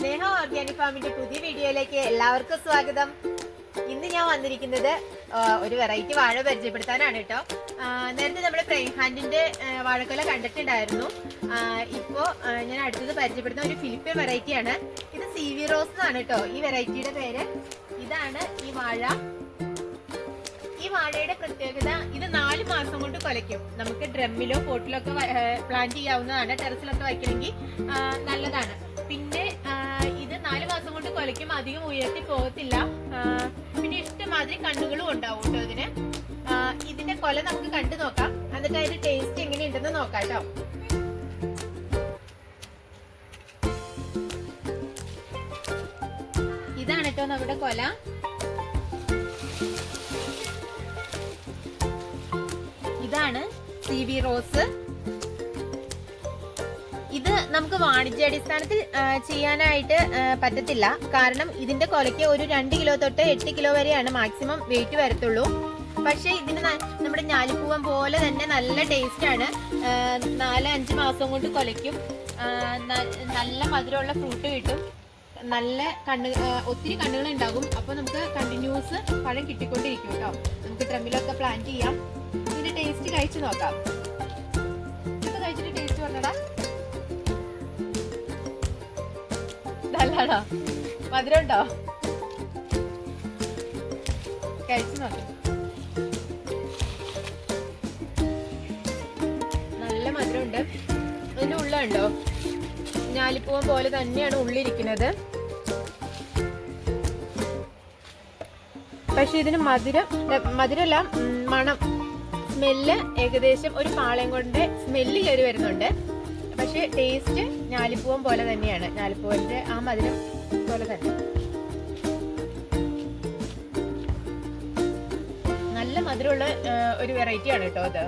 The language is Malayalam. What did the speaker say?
സ്നേഹ ഓർഗാനിക് ഫാമിന്റെ പുതിയ വീഡിയോയിലേക്ക് എല്ലാവർക്കും സ്വാഗതം. ഇന്ന് ഞാൻ വന്നിരിക്കുന്നത് ഒരു വെറൈറ്റി വാഴ പരിചയപ്പെടുത്താനാണ് കേട്ടോ. നേരത്തെ നമ്മൾ പ്രൈഹാൻഡിന്റെ വാഴക്കൊല കണ്ടിട്ടുണ്ടായിരുന്നു. ഇപ്പോൾ ഇപ്പോ ഞാൻ അടുത്തത് പരിചയപ്പെടുത്തുന്ന ഒരു ഫിലിപ്പിൻ വെറൈറ്റിയാണ് ഇത് സി വി റോസ് എന്നാണ് കേട്ടോ. ഈ വെറൈറ്റിയുടെ പേര്. ഇതാണ് ഈ വാഴ. ഈ വാഴയുടെ പ്രത്യേകത ഇത് നാല് മാസം കൊണ്ട് കൊലയ്ക്കും. നമുക്ക് ഡ്രമ്മിലോ പോട്ടിലോ ഒക്കെ പ്ലാന്റ് ചെയ്യാവുന്നതാണ്. ടെറസിലൊക്കെ വയ്ക്കണമെങ്കിൽ നല്ലതാണ്. ഉയർത്തി പോകത്തില്ല. പിന്നെ ഇഷ്ടമാതിരി കണ്ണുകളും ഉണ്ടാവും കേട്ടോ ഇതിന്. ഇതിന്റെ കൊല നമുക്ക് കണ്ടു നോക്കാം. എന്നിട്ട് അതിന്റെ ടേസ്റ്റ് എങ്ങനെയുണ്ടെന്ന് നോക്കാം കേട്ടോ. ഇതാണ് കേട്ടോ നമ്മുടെ കൊല. ഇതാണ് സി വി റോസ്. ഇത് നമുക്ക് വാണിജ്യാടിസ്ഥാനത്തിൽ ചെയ്യാനായിട്ട് പറ്റത്തില്ല. കാരണം ഇതിന്റെ കൊലയ്ക്ക് ഒരു രണ്ട് കിലോ തൊട്ട് എട്ട് കിലോ വരെയാണ് മാക്സിമം വെയിറ്റ് വരത്തുള്ളൂ. പക്ഷേ ഇതിന് നമ്മുടെ ഞാലിപ്പൂവൻ പോലെ തന്നെ നല്ല ടേസ്റ്റ് ആണ്. നാല് അഞ്ച് മാസം കൊണ്ട് കൊലയ്ക്കും. നല്ല മധുരമുള്ള ഫ്രൂട്ട് കിട്ടും. നല്ല കണ്ണ് ഒത്തിരി കണ്ണുകൾ ഉണ്ടാകും അപ്പോൾ നമുക്ക് കണ്ടിന്യൂസ് പഴം കിട്ടിക്കൊണ്ടിരിക്കും കേട്ടോ. നമുക്ക് ഡ്രമ്മിലൊക്കെ പ്ലാന്റ് ചെയ്യാം. ഇതിന്റെ ടേസ്റ്റ് കഴിച്ചു നോക്കാം. ഇപ്പൊ കഴിച്ചിട്ട് ടേസ്റ്റ് പറഞ്ഞടാ. നല്ലതാണോ മധുരം ഉണ്ടോ കഴിച്ചു നോക്കാം. നല്ല മധുരമുണ്ട്. അതിന്റെ ഉള്ളുണ്ടോ ഞാലിപ്പൂവൻ പോലെ തന്നെയാണ് ഉള്ളിരിക്കുന്നത്. പക്ഷെ ഇതിന് മധുരം മധുരമല്ല മണം. സ്മെല്ല് ഏകദേശം ഒരു പാളയം കൊണ്ട് സ്മെല്ല് കയറി വരുന്നുണ്ട്. പക്ഷെ ടേസ്റ്റ് ഞാലിപ്പൂവൻ പോലെ തന്നെയാണ്. ഞാലിപ്പൂവന്റെ ആ മധുരം പോലെ തന്നെ. നല്ല മധുരമുള്ള ഒരു വെറൈറ്റിയാണ് കേട്ടോ ഇത്